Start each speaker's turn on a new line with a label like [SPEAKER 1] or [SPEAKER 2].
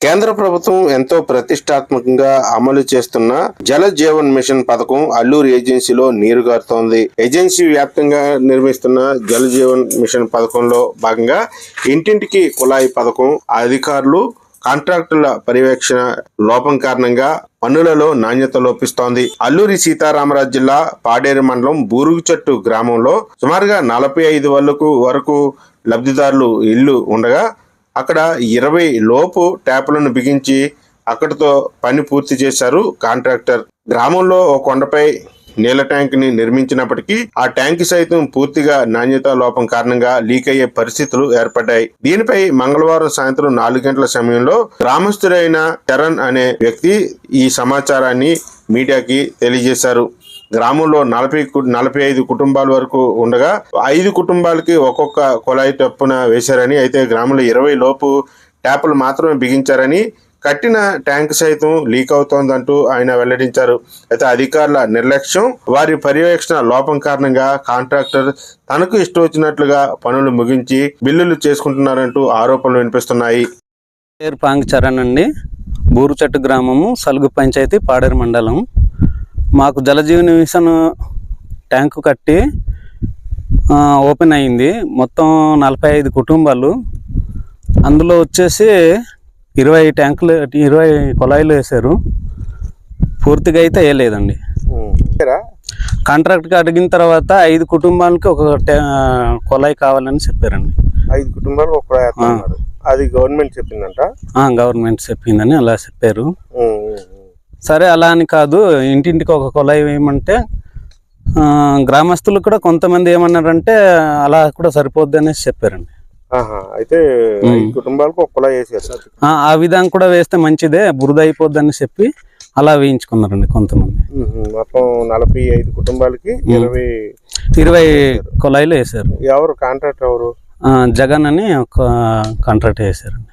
[SPEAKER 1] కేంద్ర ప్రభుత్వం ఎంతో ప్రతిష్టాత్మకంగా అమలు చేస్తున్న జల జీవన్ మిషన్ పథకం అల్లూరు ఏజెన్సీలో నీరుగారుతోంది ఏజెన్సీ వ్యాప్తంగా నిర్మిస్తున్న జల జీవన్ మిషన్ పథకంలో భాగంగా ఇంటింటికి కుళాయి పథకం అధికారులు కాంట్రాక్టుల పర్యవేక్షణ లోపం కారణంగా పన్నులలో నాణ్యత లోపిస్తోంది. అల్లూరి సీతారామరాజు జిల్లా పాడేరు మండలం బూరుగుచెట్టు గ్రామంలో సుమారుగా నలభై ఐదు వరకు వరకు లబ్ధిదారులు ఇల్లు ఉండగా అక్కడ ఇరవై లోపు ట్యాపులను బిగించి అక్కడితో పని పూర్తి చేశారు కాంట్రాక్టర్. గ్రామంలో ఓ కొండపై నీళ్ళ ట్యాంక్ని నిర్మించినప్పటికీ ఆ ట్యాంక్ సైతం పూర్తిగా నాణ్యత లోపం కారణంగా లీక్ అయ్యే పరిస్థితులు ఏర్పడ్డాయి. దీనిపై మంగళవారం సాయంత్రం నాలుగు గంటల సమయంలో గ్రామస్తుడైన చరణ్ అనే వ్యక్తి ఈ సమాచారాన్ని మీడియాకి తెలియజేశారు. గ్రామంలో నలభై కు- నలభై ఐదు కుటుంబాల వరకు ఉండగా ఐదు కుటుంబాలకి ఒక్కొక్క కుళాయి తప్పున వేశారని అయితే గ్రామంలో ఇరవై లోపు ట్యాపులు మాత్రమే బిగించారని కట్టిన ట్యాంక్ సైతం లీక్ అవుతోందంటూ ఆయన వెల్లడించారు. అయితే అధికారుల నిర్లక్ష్యం వారి పర్యవేక్షణ లోపం కారణంగా కాంట్రాక్టర్ తనకు ఇష్టం వచ్చినట్లుగా పనులు ముగించి బిల్లులు చేసుకుంటున్నారంటూ ఆరోపణలు వినిపిస్తున్నాయి.
[SPEAKER 2] పేరు పాంగచరణ్ అండి. బూరుచెట్టు గ్రామము సలుగు పంచాయతీ పాడేరు మండలం. మాకు జలజీవని మిషన్ ట్యాంకు కట్టి ఓపెన్ అయింది. మొత్తం నలభై ఐదు కుటుంబాలు. అందులో వచ్చేసి ఇరవై ట్యాంకులు ఇరవై కుళాయిలు వేశారు. పూర్తిగా అయితే వేయలేదండి. కాంట్రాక్ట్కి అడిగిన తర్వాత ఐదు కుటుంబాలకి ఒక కుళాయి కావాలని చెప్పారండి.
[SPEAKER 1] ఐదు కుటుంబాలు ఒక అది గవర్నమెంట్ చెప్పిందంట?
[SPEAKER 2] గవర్నమెంట్ చెప్పిందని అలా చెప్పారు. సరే అలా అని కాదు. ఇంటింటికి ఒక కుళాయి వేయమంటే గ్రామస్తులు కూడా కొంతమంది ఏమన్నారంటే అలా కూడా సరిపోద్ది అనేసి చెప్పారండి.
[SPEAKER 1] అయితే కుటుంబాలకు ఒక కుళాయి వేసారు
[SPEAKER 2] ఆ, విధంగా కూడా వేస్తే మంచిదే బురద అయిపోద్ది అని చెప్పి అలా వేయించుకున్నారండి కొంతమంది.
[SPEAKER 1] మొత్తం నలభై ఐదు కుటుంబాలకి ఇరవై
[SPEAKER 2] ఇరవై కుళాయిలు వేశారు
[SPEAKER 1] ఎవరు? కాంట్రాక్ట్ ఎవరు?
[SPEAKER 2] జగన్ అని ఒక కాంట్రాక్ట్ వేశారండి